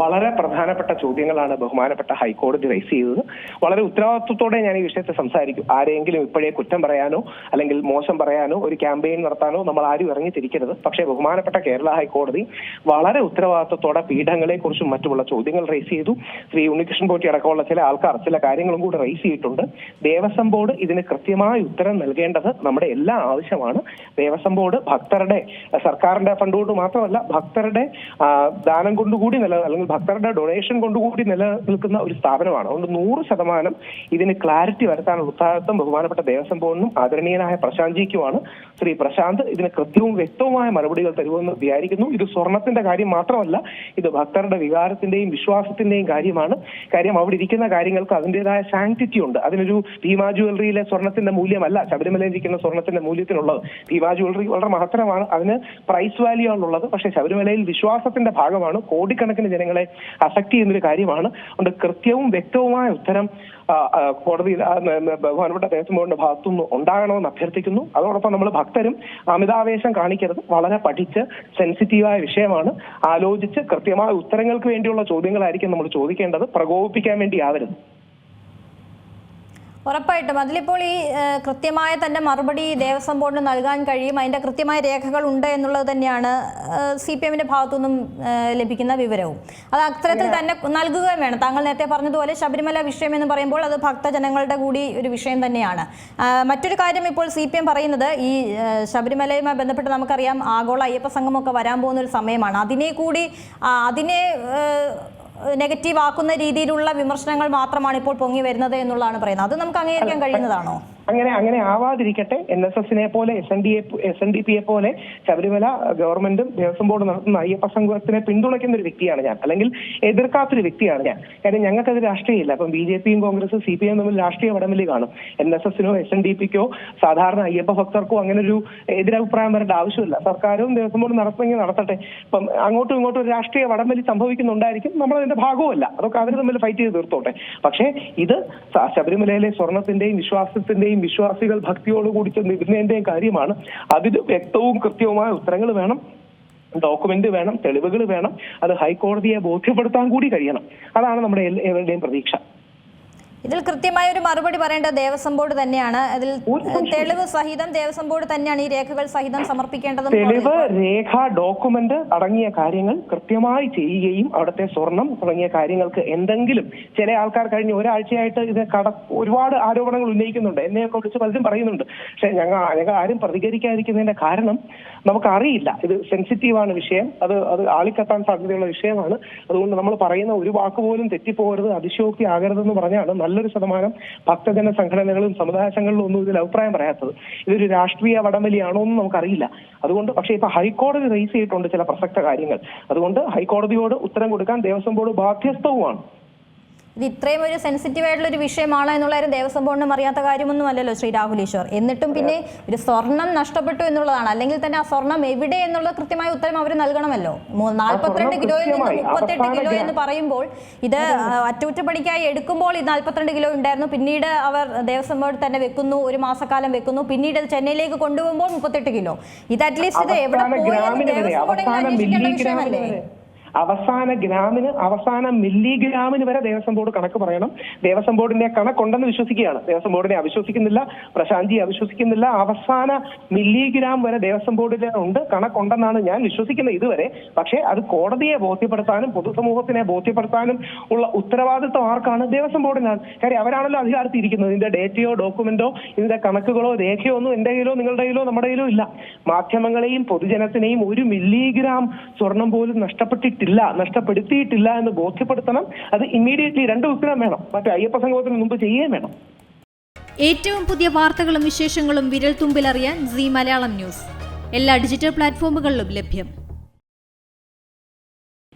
വളരെ പ്രധാനപ്പെട്ട ചോദ്യങ്ങളാണ് ബഹുമാനപ്പെട്ട ഹൈക്കോടതി റൈസ് ചെയ്തത്. വളരെ ഉത്തരവാദിത്വത്തോടെ ഞാൻ ഈ വിഷയത്തെ സംസാരിക്കും. ആരെങ്കിലും ഇപ്പോഴേ കുറ്റം പറയാനോ അല്ലെങ്കിൽ മോശം പറയാനോ ഒരു ക്യാമ്പയിൻ നടത്താനോ നമ്മൾ ആരും ഇറങ്ങി തിരിക്കരുത് പക്ഷേ ബഹുമാനപ്പെട്ട കേരള ഹൈക്കോടതി വളരെ ഉത്തരവാദിത്വത്തോടെ പീഠങ്ങളെ കുറിച്ചും മറ്റുമുള്ള ചോദ്യങ്ങൾ റൈസ് ചെയ്തു. ശ്രീ ഉണ്ണികൃഷ്ണൻ പോറ്റി അടക്കമുള്ള ചില ആൾക്കാർ ചില കാര്യങ്ങളും കൂടി റൈസ് ചെയ്തിട്ടുണ്ട്. ദേവസ്വം ബോർഡ് ഇതിന് കൃത്യമായ ഉത്തരം നൽകേണ്ടത് നമ്മുടെ എല്ലാ ആവശ്യമാണ്. ദേവസ്വം ബോർഡ് ഭക്തരുടെ സർക്കാരിന്റെ ഫണ്ട് കൊണ്ട് മാത്രമല്ല ഭക്തരുടെ ദാനം കൊണ്ടുകൂടി നില അല്ലെങ്കിൽ ഭക്തരുടെ ഡൊണേഷൻ കൊണ്ടുകൂടി നിലനിൽക്കുന്ന ഒരു സ്ഥാപനമാണ്. അതുകൊണ്ട് നൂറ് ശതമാനം ഇതിന് ക്ലാരിറ്റി വരുത്താനുള്ള ഉത്തരവാദിത്വം ബഹുമാനപ്പെട്ട ദേവസ്വം ബോർഡിനും ആദരണീയനായ പ്രശാന്ത് ജിക്കുമാണ്. ശ്രീ പ്രശാന്ത് ഇതിന് കൃത്യവും വ്യക്തവുമായ മറുപടികൾ തരുമെന്ന് വിചാരിക്കുന്നു. ഇത് സ്വർണത്തിന്റെ കാര്യം മാത്രമല്ല ഇത് ഭക്തരുടെ വികാരത്തിന്റെയും വിശ്വാസത്തിന്റെയും കാര്യമാണ്. കാര്യം അവിടെ ഇരിക്കുന്ന കാര്യങ്ങൾക്ക് അതിന്റെതായ സാങ്ക്ടിറ്റി ഉണ്ട്. അതിനൊരു ഭീമാ ജ്വല്ലറിയിലെ സ്വർണത്തിന്റെ മൂല്യമല്ല ശബരിമലയിൽ ഇരിക്കുന്ന സ്വർണത്തിന്റെ മൂല്യത്തിനുള്ളത്. ഭീമാ ജ്വല്ലറി വളരെ മഹത്തരമാണ്. അതിന് പ്രൈസ് വാല്യൂ ആണുള്ളത്. പക്ഷേ ശബരിമലയിൽ വിശ്വാസത്തിന്റെ ഭാഗമാണ്. കോടിക്കണക്കിന് ജനങ്ങളെ അഫക്ട് ചെയ്യുന്ന ഒരു കാര്യമാണ്. അതുകൊണ്ട് കൃത്യവും വ്യക്തവുമായ ഉത്തരം കോടതി ബഹുമാനപ്പെട്ട ദേവസ്വം ഭാഗത്തുനിന്ന് ഉണ്ടാകണമെന്ന് അഭ്യർത്ഥിക്കുന്നു. അതോടൊപ്പം നമ്മൾ ഭക്തരും അമിതാവേശം കാണിക്കരുത്. വളരെ പഠിച്ച് സെൻസിറ്റീവായ വിഷയമാണ്. ആലോചിച്ച് കൃത്യമായ ഉത്തരങ്ങൾക്ക് വേണ്ടിയുള്ള ചോദ്യങ്ങളായിരിക്കും നമ്മൾ ചോദിക്കേണ്ടത്. പ്രകോപിപ്പിക്കാൻ വേണ്ടി ആവരുത്. ഉറപ്പായിട്ടും. അതിലിപ്പോൾ ഈ കൃത്യമായ തന്നെ മറുപടി ദേവസ്വം ബോർഡിന് നൽകാൻ കഴിയും. അതിന്റെ കൃത്യമായ രേഖകൾ ഉണ്ട് എന്നുള്ളത് തന്നെയാണ് സി പി എമ്മിന്റെ ഭാഗത്തുനിന്നും ലഭിക്കുന്ന വിവരവും. അത് അത്തരത്തിൽ തന്നെ നൽകുകയും വേണം. താങ്കൾ നേരത്തെ പറഞ്ഞതുപോലെ ശബരിമല വിഷയം എന്ന് പറയുമ്പോൾ അത് ഭക്തജനങ്ങളുടെ കൂടി ഒരു വിഷയം തന്നെയാണ്. മറ്റൊരു കാര്യം ഇപ്പോൾ സി പി എം പറയുന്നത് ഈ ശബരിമലയുമായി ബന്ധപ്പെട്ട് നമുക്കറിയാം ആഗോള അയ്യപ്പ സംഘമൊക്കെ വരാൻ പോകുന്ന ഒരു സമയമാണ്. അതിനെ കൂടി അതിനെ നെഗറ്റീവ് ആക്കുന്ന രീതിയിലുള്ള വിമർശനങ്ങൾ മാത്രമാണ് ഇപ്പോൾ പൊങ്ങി വരുന്നത് എന്നുള്ളതാണ് പറയുന്നത്. അത് നമുക്ക് അംഗീകരിക്കാൻ കഴിയുന്നതാണോ? അങ്ങനെ അങ്ങനെ ആവാതിരിക്കട്ടെ. എൻ എസ് എസിനെ പോലെ S N D S N D പിയെ പോലെ ശബരിമല ഗവൺമെന്റും ദേവസ്വം ബോർഡ് നടത്തുന്ന അയ്യപ്പ സംഘത്തിനെ പിന്തുണയ്ക്കുന്ന ഒരു വ്യക്തിയാണ് ഞാൻ. അല്ലെങ്കിൽ എതിർക്കാത്തൊരു വ്യക്തിയാണ് ഞാൻ. കാര്യം ഞങ്ങൾക്കത് രാഷ്ട്രീയമില്ല. അപ്പം ബി ജെ പിയും കോൺഗ്രസും സി പി എം തമ്മിൽ രാഷ്ട്രീയ വടംവലി കാണും. എൻ എസ് എസിനോ എസ് എൻ ഡി പിക്കോ സാധാരണ അയ്യപ്പ ഭക്തർക്കോ അങ്ങനെ ഒരു എതിരഭിപ്രായം വരേണ്ട ആവശ്യമില്ല. സർക്കാരും ദേവസ്വം ബോർഡ് നടത്തുമെങ്കിൽ നടത്തട്ടെ. ഇപ്പം അങ്ങോട്ടും ഇങ്ങോട്ടും ഒരു രാഷ്ട്രീയ വടംവലി സംഭവിക്കുന്നുണ്ടായിരിക്കും. നമ്മൾ അതിന്റെ ഭാഗവുമല്ല. അതൊക്കെ അവർ തമ്മിൽ ഫൈറ്റ് ചെയ്ത് തീർത്തോട്ടെ. പക്ഷേ ഇത് ശബരിമലയിലെ സ്വർണത്തിന്റെയും വിശ്വാസത്തിന്റെയും വിശ്വാസികൾ ഭക്തിയോടുകൂടി ചെന്നിരുന്നതിന്റെയും കാര്യമാണ്. അതിന് വ്യക്തവും കൃത്യവുമായ ഉത്തരങ്ങൾ വേണം. ഡോക്യുമെന്റ് വേണം. തെളിവുകൾ വേണം. അത് ഹൈക്കോടതിയെ ബോധ്യപ്പെടുത്താൻ കൂടി കഴിയണം. അതാണ് നമ്മുടെ എല്ലാവരുടെയും പ്രതീക്ഷ. ഇതിൽ കൃത്യമായ ഒരു മറുപടി പറയേണ്ട ദേവസ്വം ബോർഡ് തന്നെയാണ്. അതിൽ തെളിവ് സഹിതം ദേവസ്വം ബോർഡ് തന്നെയാണ് ഈ രേഖകൾ സഹിതം സമർപ്പിക്കേണ്ടത് തെളിവ് രേഖ ഡോക്യുമെന്റ് അടങ്ങിയ കാര്യങ്ങൾ കൃത്യമായി ചെയ്യുകയും അവിടുത്തെ സ്വർണം തുടങ്ങിയ കാര്യങ്ങൾക്ക് എന്തെങ്കിലും ചില ആൾക്കാർ കഴിഞ്ഞ ഒരാഴ്ചയായിട്ട് ഇത് കട ഒരുപാട് ആരോപണങ്ങൾ ഉന്നയിക്കുന്നുണ്ട്. എന്നെയൊക്കെ വിളിച്ച് പലരും പറയുന്നുണ്ട്. പക്ഷെ ഞങ്ങൾ ഞങ്ങൾ ആരും പ്രതികരിക്കാതിരിക്കുന്നതിന്റെ കാരണം നമുക്കറിയില്ല. ഇത് സെൻസിറ്റീവാണ് വിഷയം. അത് അത് ആളിക്കത്താൻ സാധ്യതയുള്ള വിഷയമാണ്. അതുകൊണ്ട് നമ്മൾ പറയുന്ന ഒരു വാക്ക് പോലും തെറ്റിപ്പോകരുത് അതിശോക്തി ആകരുതെന്ന് പറഞ്ഞാണ് നല്ലൊരു ശതമാനം ഭക്തജന സംഘടനകളും സമുദായ സംഘടനകളും ഒന്നും ഇതിൽ അഭിപ്രായം പറയാത്തത്. ഇതൊരു രാഷ്ട്രീയ വടംവലിയാണോ എന്ന് നമുക്കറിയില്ല. അതുകൊണ്ട് പക്ഷേ ഇപ്പൊ ഹൈക്കോടതി റേസ് ചെയ്തിട്ടുണ്ട് ചില പ്രസക്ത കാര്യങ്ങൾ. അതുകൊണ്ട് ഹൈക്കോടതിയോട് ഉത്തരം കൊടുക്കാൻ ദേവസ്വം ബോർഡ് ബാധ്യസ്ഥവുമാണ്. ഇത് ഇത്രയും ഒരു സെൻസിറ്റീവ് ആയിട്ടുള്ള ഒരു വിഷയമാണ് എന്നുള്ള ഒരു ദേവസ്വം ബോർഡിനും അറിയാത്ത കാര്യമൊന്നും അല്ലല്ലോ ശ്രീ രാഹുൽ ഈശ്വർ. എന്നിട്ടും പിന്നെ ഒരു സ്വർണം നഷ്ടപ്പെട്ടു എന്നുള്ളതാണ്. അല്ലെങ്കിൽ തന്നെ ആ സ്വർണം എവിടെ എന്നുള്ള കൃത്യമായ ഉത്തരം അവർ നൽകണമല്ലോ. നാൽപ്പത്തിരണ്ട് കിലോയിൽ നിന്ന് മുപ്പത്തെട്ട് കിലോ എന്ന് പറയുമ്പോൾ ഇത് അറ്റകുറ്റപ്പണിക്കായി എടുക്കുമ്പോൾ ഇത് നാൽപ്പത്തിരണ്ട് കിലോ ഉണ്ടായിരുന്നു. പിന്നീട് അവർ ദേവസ്വം ബോർഡ് തന്നെ വെക്കുന്നു ഒരു മാസക്കാലം വെക്കുന്നു. പിന്നീട് അത് ചെന്നൈയിലേക്ക് കൊണ്ടുപോകുമ്പോൾ മുപ്പത്തെട്ട് കിലോ. ഇത് അറ്റ്ലീസ്റ്റ് ഇത് എവിടെ പോയാലും ദേവസ്വം ബോർഡ് അന്വേഷിക്കേണ്ട വിഷയമല്ലേ? അവസാന ഗ്രാമിന് അവസാന മില്ലിഗ്രാമിന് വരെ ദേവസ്വം ബോർഡ് കണക്ക് പറയണം. ദേവസ്വം ബോർഡിന്റെ കണക്കുണ്ടെന്ന് വിശ്വസിക്കുകയാണ്. ദേവസ്വം ബോർഡിനെ അവിശ്വസിക്കുന്നില്ല പ്രശാന്തി അവിശ്വസിക്കുന്നില്ല. അവസാന മില്ലിഗ്രാം വരെ ദേവസ്വം ബോർഡിലെ ഉണ്ട് കണക്കുണ്ടെന്നാണ് ഞാൻ വിശ്വസിക്കുന്നത് ഇതുവരെ. പക്ഷേ അത് കോടതിയെ ബോധ്യപ്പെടുത്താനും പൊതുസമൂഹത്തിനെ ബോധ്യപ്പെടുത്താനും ഉള്ള ഉത്തരവാദിത്വം ആർക്കാണ്? ദേവസ്വം ബോർഡിനാണ്. കാര്യം അവരാണല്ലോ അധികാരത്തിൽ ഇരിക്കുന്നത്. ഇതിന്റെ ഡേറ്റയോ ഡോക്യുമെന്റോ ഇതിന്റെ കണക്കുകളോ രേഖയോ ഒന്നും എന്റെ കയ്യിലോ നിങ്ങളുടെ കയ്യിലോ നമ്മുടെ കയ്യിലോ ഇല്ല. മാധ്യമങ്ങളെയും പൊതുജനത്തിനെയും ഒരു മില്ലിഗ്രാം സ്വർണം പോലും നഷ്ടപ്പെട്ടിട്ടില്ല. നഷ്ടപ്പെടുത്തിയിട്ടില്ല എന്ന് ബോധ്യപ്പെടുത്തണം. അത് ഇമ്മീഡിയറ്റ്ലി രണ്ട് ഉത്തരം വേണം. മറ്റേ അയ്യപ്പ സംഗമത്തിന് മുമ്പ് ചെയ്യുകയും വേണം. ഏറ്റവും പുതിയ വാർത്തകളും വിശേഷങ്ങളും വിരൽ തുമ്പിലറിയാൻ സി മലയാളം ന്യൂസ്. എല്ലാ ഡിജിറ്റൽ പ്ലാറ്റ്ഫോമുകളിലും ലഭ്യം.